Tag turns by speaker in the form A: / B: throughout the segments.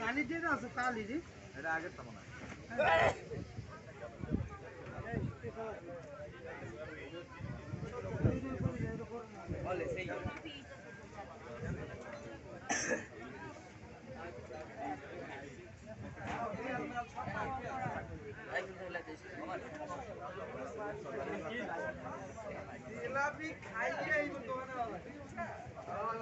A: কালি দিয়ে আছে কালি রে।
B: এটা আগের তো মনে হয়।
C: এগুলো করে আপনার চারশো আশি টাকা কেজি পার পিস কেজি করে ভাজা কমপ্লিট সহ বার ভিতরে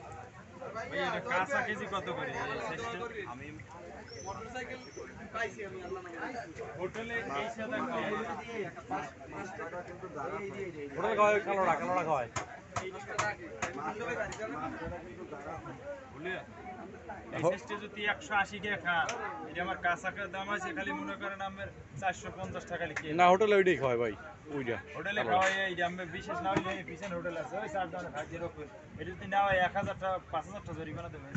C: কাঁচা কেজি কত করে?
B: আমি
C: হোটেলে এই সাদা খাওয়া
B: পাঁচ টাকা কিন্তু দাঁড়া
D: কালোড়া কালোড়া
C: যদি একশো আশি টাকা খান এটা আমার কাঁচা দাম আছে খালি মনে করেন আমার চারশো পঞ্চাশ টাকা লিখে।
D: না হোটেলে ওইটাই খাওয়াই ভাই ওইটা।
C: হোটেলে খাওয়াই এই যে আমি বিশেষ না হইলে পিছনে হোটেল আছে ওই চার দাম খাই যেরকম এটা যদি না হয় এক হাজার টাকা পাঁচ হাজার টাকা জরিমানা দেবে।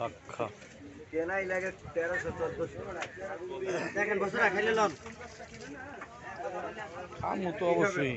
D: লক্ষা।
B: কেনাই লাগে তেরোশো চোদ্দশো।
A: দেখেন বছর খাইলে লন।
D: খামু তো অবশ্যই।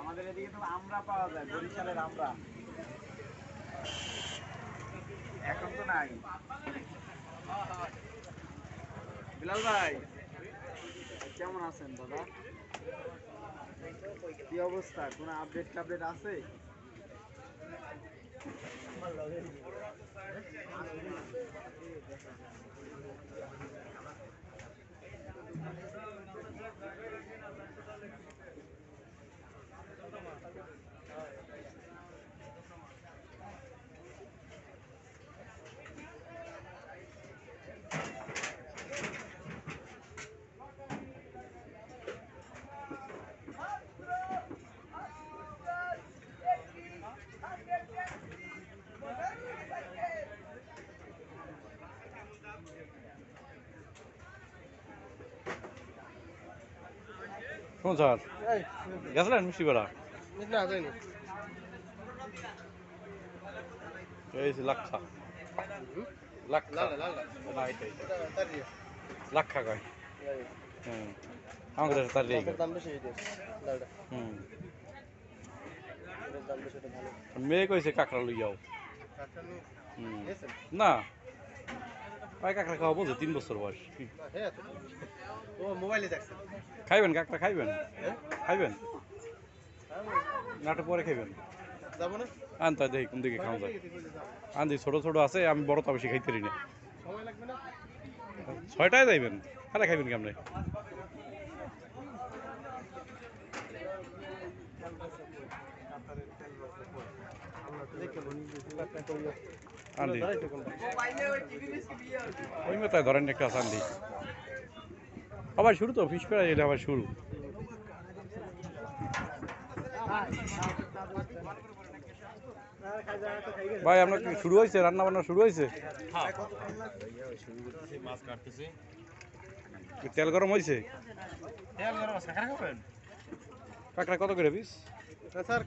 B: আমাদের এদিকে তো আমরা পাওয়া যায়, বরিশালের আমরা। এখন তো নাই। বিলাল ভাই, কেমন আছেন দাদা? কি অবস্থা? কোনো আপডেট টাপডেট আছে?
D: শোন স্যার গেছিলেন মিষ্টি বেড়া
A: না যাইনি।
D: এই লাক্ষা। লাক্ষা। লাক্ষা কয়? হুম। আমাকে তার হুম। মেয়ে কইছে কাঁকড়া লই যাও না। ভাই কাঁকড়া খাওয়া বলছে তিন বছর বয়স।
A: হ্যাঁ ও মোবাইলে দেখছেন
D: খাইবেন কাঁকড়া? খাইবেন? খাইবেন? নাটক পরে খাইবেন?
A: যাব না?
D: আনতা দেখি কোন দিকে খাওয়া যায়। আনতে ছোট ছোট আছে আমি বড় তো বেশি খাইতে পারি না। ছয়টায় যাইবেন? খালা খাইবেন কেমনে? ওই ধরেন একটা আনদি। আবার শুরু তো, ফিস করা এটা আবার শুরু। ভাই, আপনার কি শুরু হয়েছে? রান্না বান্না শুরু হয়েছে? তেল গরম হয়েছে? কাঁকড়া কত করে পিস?
A: স্যার